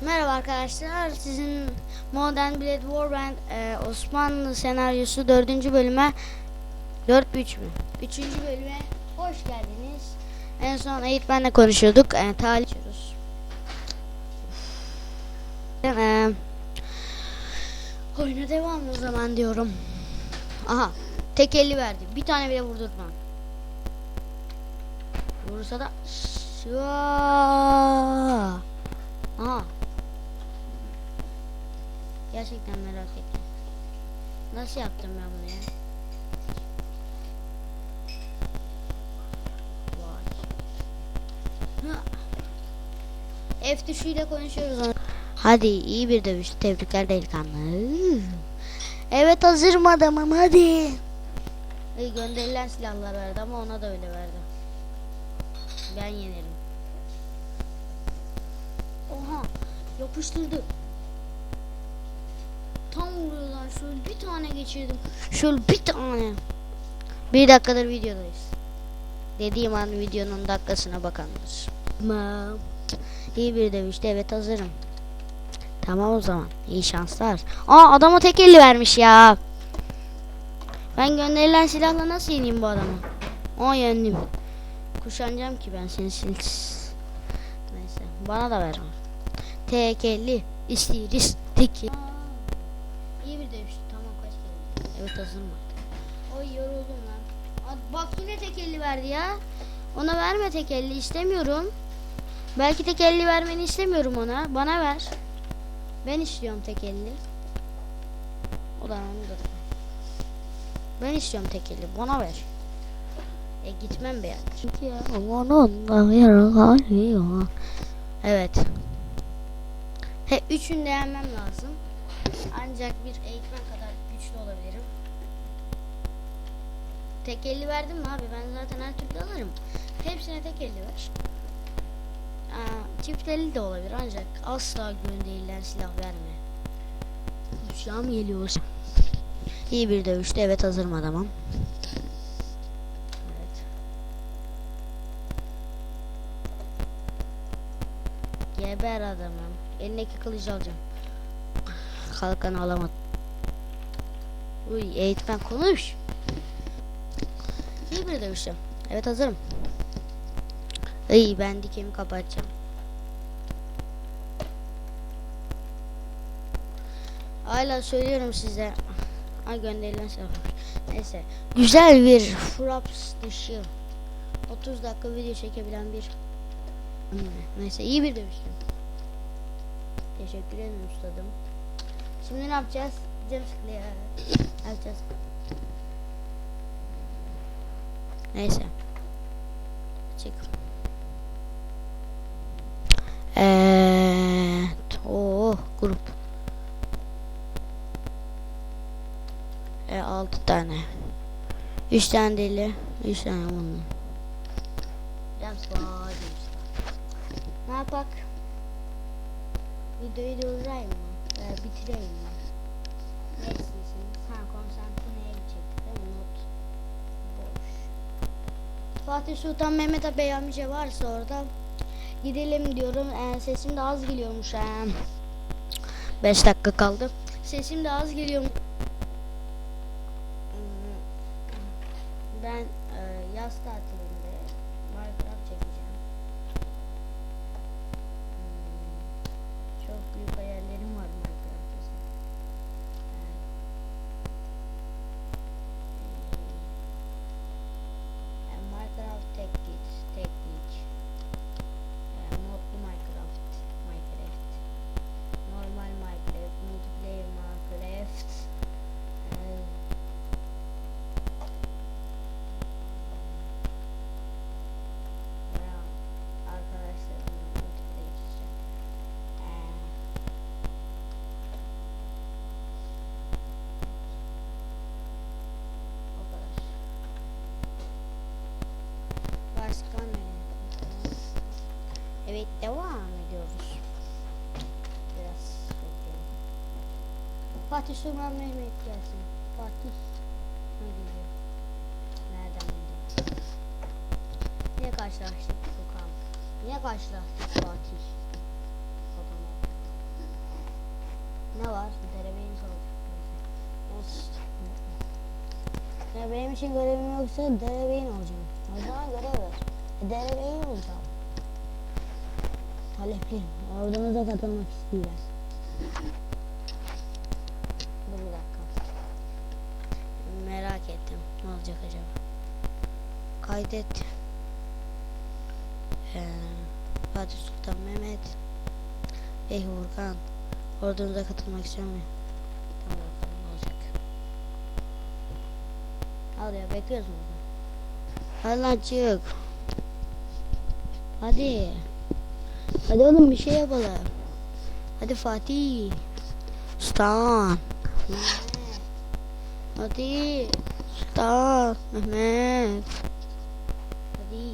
Merhaba arkadaşlar. Sizin Modern Blade Warband e, Osmanlı senaryosu 4. bölüme 4 3 mü? 3. bölüme hoş geldiniz. En son eğitmenle konuşuyorduk. E, talih ediyoruz. E, oyuna devam o zaman diyorum. Aha. Tek elli verdi. Bir tane bile vurdurma. Vurursa da. Aha. Gerçekten merak ettim. Nasıl yaptım ben bunu ya? F tuşuyla konuşuyoruz onu. Hadi iyi bir dövüş. Tebrikler delikanlı. Evet hazırım adamım hadi. Hey, gönderilen silahlar verdi ama ona da öyle verdi. Ben yenerim. Oha yapıştırdı. Tam vuruyor lan şöyle bir tane geçirdim. Şöyle bir tane. Bir dakikadır videodayız. Dediğim an videonun dakikasına bakandır. Ma. İyi bir dövüşte evet hazırım. Tamam o zaman. İyi şanslar. Aa adama tek elli vermiş ya. Ben gönderilen silahla nasıl yeneyim bu adamı? Aa yendim. Kuşanacağım ki ben seni sil. Neyse bana da ver. Tek elli isteriz teki. İyi bir dövüştü tamam kaç kere. Evet hazırım bak. Oy yoruldum lan. Bak yine tek elli verdi ya. Ona verme tek elli istemiyorum. Belki tek elli vermeni istemiyorum ona. Bana ver. Ben istiyorum tek elli. O da ondur. Ben istiyorum tek elli. Bana ver. E gitmem be ya. Çünkü ya aman onda yara kalıyor. Evet. He üçünü de yenmem lazım. Ancak bir eğitmen kadar güçlü olabilirim. Tek elli verdim mi abi? Ben zaten her türlü alırım. Hepsine tek elli ver. Aa, çift elli de olabilir ancak asla gönderilen silah verme. Silahım geliyor. İyi bir dövüştü. Evet hazırım adamım. Evet. Geber adamım. Elindeki kılıcı alacağım. Kalkanı alamadım. Uy eğitmen konuş. İyi bir dövüşüm. Evet hazırım. İyi ben dikemi kapatacağım. Hala söylüyorum size. Ay gönderilen şey var. Neyse. Güzel bir Fraps dışı. 30 dakika video çekebilen bir Neyse iyi bir dövüştüm. Teşekkür ederim ustadım. Şimdi ne yapacağız? Canım sıkıldı ya. Ne yapacağız? Neyse. Çık. Evet. Oh grup. E, 6 tane. 3 tane deli. 3 tane bunun. Biraz daha Ne yapak? Videoyu durdurayım mı? Veya bitireyim mi? Ne istiyorsun? Ha konsantreye gidecek değil mi? Not. Boş. Fatih Sultan Mehmet Bey amca varsa orada gidelim diyorum. Ee, sesim de az geliyormuş. 5 dakika kaldı. Sesim de az geliyor. Hmm, Ben e, yaz tatilinde Evet devam ediyoruz. Biraz. Fatih Sultan Mehmet gelsin. Fatih. Ne diyeceğim? Nereden bildin? Niye karşılaştık Furkan? Niye karşılaştık Fatih? Adamı. Ne var? Derebeyin soracak. Ya benim için görevim yoksa derebeyin olacağım. O zaman görev ver. E, derebeyin olacağım. Talepliyim. Ordumuza katılmak istiyorlar. Dur bir dakika. Merak ettim. Ne olacak acaba? Kaydet. Ee, Fatih Sultan Mehmet. Ey Hurkan. Ordumuza katılmak istiyor muyum? Tamam bakalım ne olacak. Al ya bekliyoruz mu? Hadi lan çık. Hadi. Hadi oğlum bir şey yapalım. Hadi Fatih. Sultan. Mehmet. Hadi. Sultan. Mehmet. Hadi.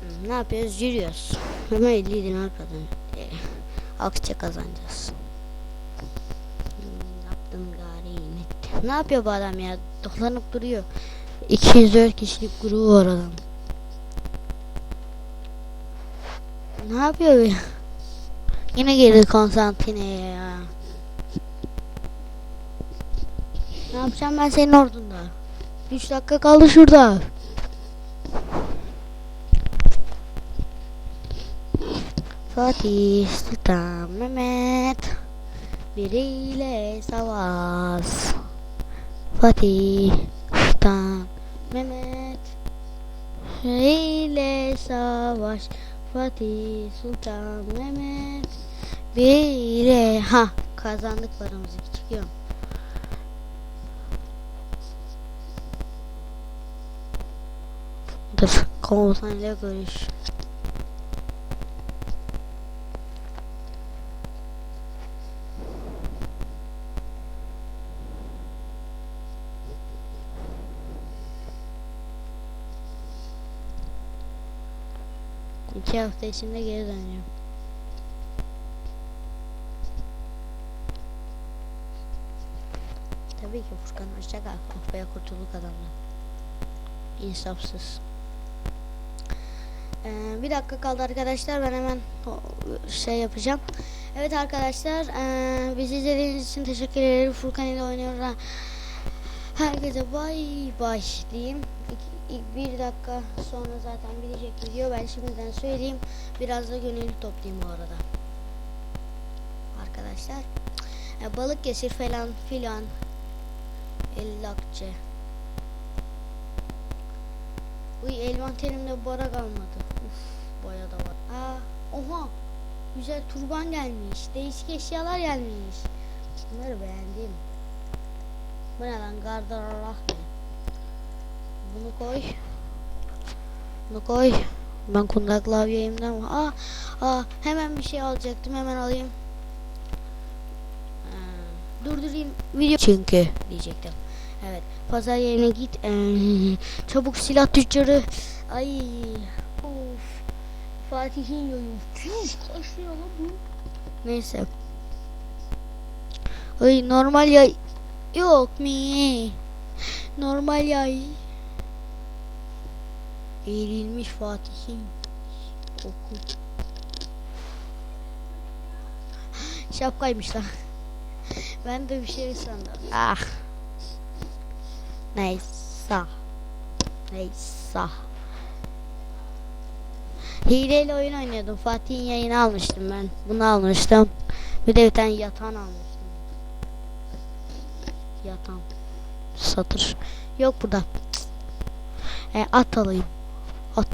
Hmm, Ne yapıyoruz? Yürüyoruz. 50 dinar kazanıyoruz. Akçe kazanacağız. Hmm, yaptım gari. Ne yapıyor bu adam ya? Dolanıp duruyor. 204 kişilik grubu var adam. Ne yapıyor? Yine girdi Konstantine'ye ya. Ne yapacağım ben senin ordunda? 3 dakika kaldı şurada. Fatih Sultan Mehmet biriyle savaş. Fatih Sultan Mehmet biriyle savaş. Fatih Sultan Mehmet biriyle ha kazandık paramızı çıkıyor. Dur komutanıyla görüş. İki hafta içinde geri döneceğim. Tabii ki Furkan hoşça kal. Be kurtulduk adamdan. İnsafsız. Ee, bir dakika kaldı arkadaşlar. Ben hemen şey yapacağım. Evet arkadaşlar. ee, bizi izlediğiniz için teşekkür ederim. Furkan ile oynuyoruz. Herkese bay bay diyeyim. İki- ilk bir dakika sonra zaten bitecek video. Ben şimdiden söyleyeyim. Biraz da gönüllü toplayayım bu arada. Arkadaşlar. E, balık kesir falan filan. Ellakçe. Uy elmanterimde bara kalmadı. Uf baya da var. Aa, oha. Güzel turban gelmiş. Değişik eşyalar gelmiş. Bunları beğendim. Bu ne lan? Bunu koy. Bunu koy. Ben kundak klavyeyimden Aa, aa, hemen bir şey alacaktım. Hemen alayım. Ee, durdurayım video çünkü diyecektim. Evet. Pazar yerine git. Ee, çabuk silah tüccarı. Ay. Of. Fatih'in yolu. Tüh, kaçıyor lan bu. Neyse. Ay normal yay yok mi? Normal yay. Eğrilmiş Fatih'in oku. Şapkaymış lan. Ben de bir şey sandım. Ah. Neyse. Neyse. Hileyle oyun oynuyordum. Fatih'in yayını almıştım ben. Bunu almıştım. Bir de bir tane yatan almıştım. Yatan. Satır. Yok burada. E, at alayım. At.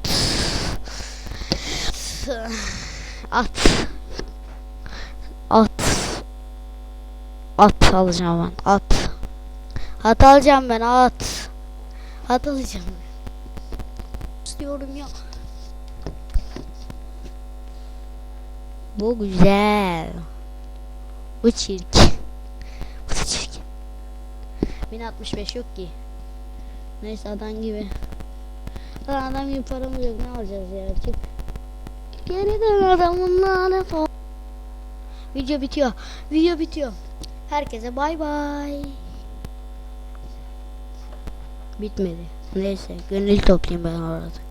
At. At. At alacağım ben. At. At alacağım ben at. At alacağım. İstiyorum ya. Bu güzel. Bu çirkin. Bu da çirkin. 1065 yok ki. Neyse adam gibi. Lan adam gibi paramız yok ne alacağız ya çık. Geri dön adamın lanet ol. Video bitiyor. Video bitiyor. Herkese bay bay. Bitmedi. Neyse gönül toplayayım ben orada.